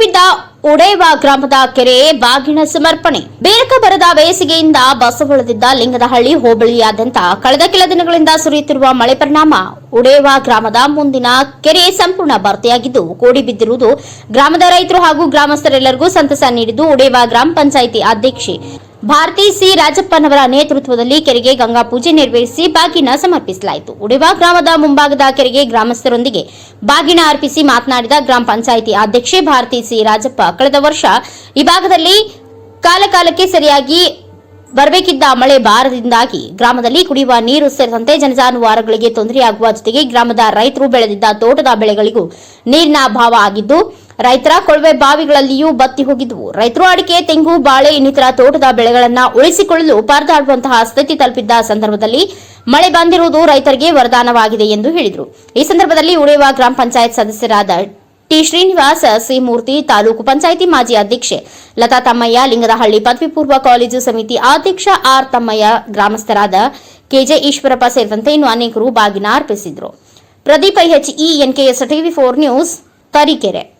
ಬಿದ್ದ ಉಡೇವ ಗ್ರಾಮದ ಕೆರೆ ಬಾಗಿನ ಸಮರ್ಪಣೆ. ಬೇರಕ ಬರದ ಬೇಸಿಗೆಯಿಂದ ಬಸವಳದಿದ್ದ ಲಿಂಗದಹಳ್ಳಿ ಹೋಬಳಿಯಾದ್ಯಂತ ಕಳೆದ ಕೆಲ ದಿನಗಳಿಂದ ಸುರಿಯುತ್ತಿರುವ ಮಳೆ ಪರಿಣಾಮ ಉಡೇವ ಗ್ರಾಮದ ಮುಂದಿನ ಕೆರೆ ಸಂಪೂರ್ಣ ಭರ್ತಿಯಾಗಿದ್ದು, ಕೋಡಿ ಬಿದ್ದಿರುವುದು ಗ್ರಾಮದ ರೈತರು ಹಾಗೂ ಗ್ರಾಮಸ್ಥರೆಲ್ಲರಿಗೂ ಸಂತಸ ನೀಡಿದ್ದು ಉಡೇವ ಗ್ರಾಮ ಪಂಚಾಯಿತಿ ಅಧ್ಯಕ್ಷೆ ಭಾರತಿ ಸಿ ರಾಜಪ್ಪನವರ ನೇತೃತ್ವದಲ್ಲಿ ಕೆರೆಗೆ ಗಂಗಾ ಪೂಜೆ ನೆರವೇರಿಸಿ ಬಾಗಿನ ಸಮರ್ಪಿಸಲಾಯಿತು. ಉಡಿವ ಗ್ರಾಮದ ಮುಂಭಾಗದ ಕೆರೆಗೆ ಗ್ರಾಮಸ್ಥರೊಂದಿಗೆ ಬಾಗಿನ ಅರ್ಪಿಸಿ ಮಾತನಾಡಿದ ಗ್ರಾಮ ಪಂಚಾಯಿತಿ ಅಧ್ಯಕ್ಷೆ ಭಾರತಿ ಸಿ ರಾಜಪ್ಪ, ಕಳೆದ ವರ್ಷ ಈ ಭಾಗದಲ್ಲಿ ಕಾಲಕಾಲಕ್ಕೆ ಸರಿಯಾಗಿ ಬರಬೇಕಿದ್ದ ಮಳೆ ಬಾರದಿಂದಾಗಿ ಗ್ರಾಮದಲ್ಲಿ ಕುಡಿಯುವ ನೀರು ಸೇರಿದಂತೆ ಜನಜಾನುವಾರುಗಳಿಗೆ ತೊಂದರೆಯಾಗುವ ಜೊತೆಗೆ ಗ್ರಾಮದ ರೈತರು ಬೆಳೆದಿದ್ದ ತೋಟದ ಬೆಳೆಗಳಿಗೂ ನೀರಿನ ಅಭಾವ ಆಗಿದ್ದು ರೈತರ ಕೊಳವೆ ಬಾವಿಗಳಲ್ಲಿಯೂ ಬತ್ತಿ ಹೋಗಿದ್ವು. ರೈತರು ಅಡಿಕೆ, ತೆಂಗು, ಬಾಳೆ ಇನ್ನಿತರ ತೋಟದ ಬೆಳೆಗಳನ್ನು ಉಳಿಸಿಕೊಳ್ಳಲು ಪರದಾಡುವಂತಹ ಸ್ಥಿತಿ ತಲುಪಿದ್ದ ಸಂದರ್ಭದಲ್ಲಿ ಮಳೆ ಬಂದಿರುವುದು ರೈತರಿಗೆ ವರದಾನವಾಗಿದೆ ಎಂದು ಹೇಳಿದರು. ಈ ಸಂದರ್ಭದಲ್ಲಿ ಉಳಿಯುವ ಗ್ರಾಮ ಪಂಚಾಯತ್ ಸದಸ್ಯರಾದ ಟಿ ಶ್ರೀನಿವಾಸ, ಸಿ ಮೂರ್ತಿ, ತಾಲೂಕು ಪಂಚಾಯಿತಿ ಮಾಜಿ ಅಧ್ಯಕ್ಷೆ ಲತಾ ತಮ್ಮಯ್ಯ, ಲಿಂಗದಹಳ್ಳಿ ಪದವಿ ಪೂರ್ವ ಕಾಲೇಜು ಸಮಿತಿ ಅಧ್ಯಕ್ಷ ಆರ್ ತಮ್ಮಯ್ಯ, ಗ್ರಾಮಸ್ಥರಾದ ಕೆಜೆ ಈಶ್ವರಪ್ಪ ಸೇರಿದಂತೆ ಇನ್ನು ಅನೇಕರು ಬಾಗಿನ ಅರ್ಪಿಸಿದರು. Pradeep E N K S TV four news Tarikere.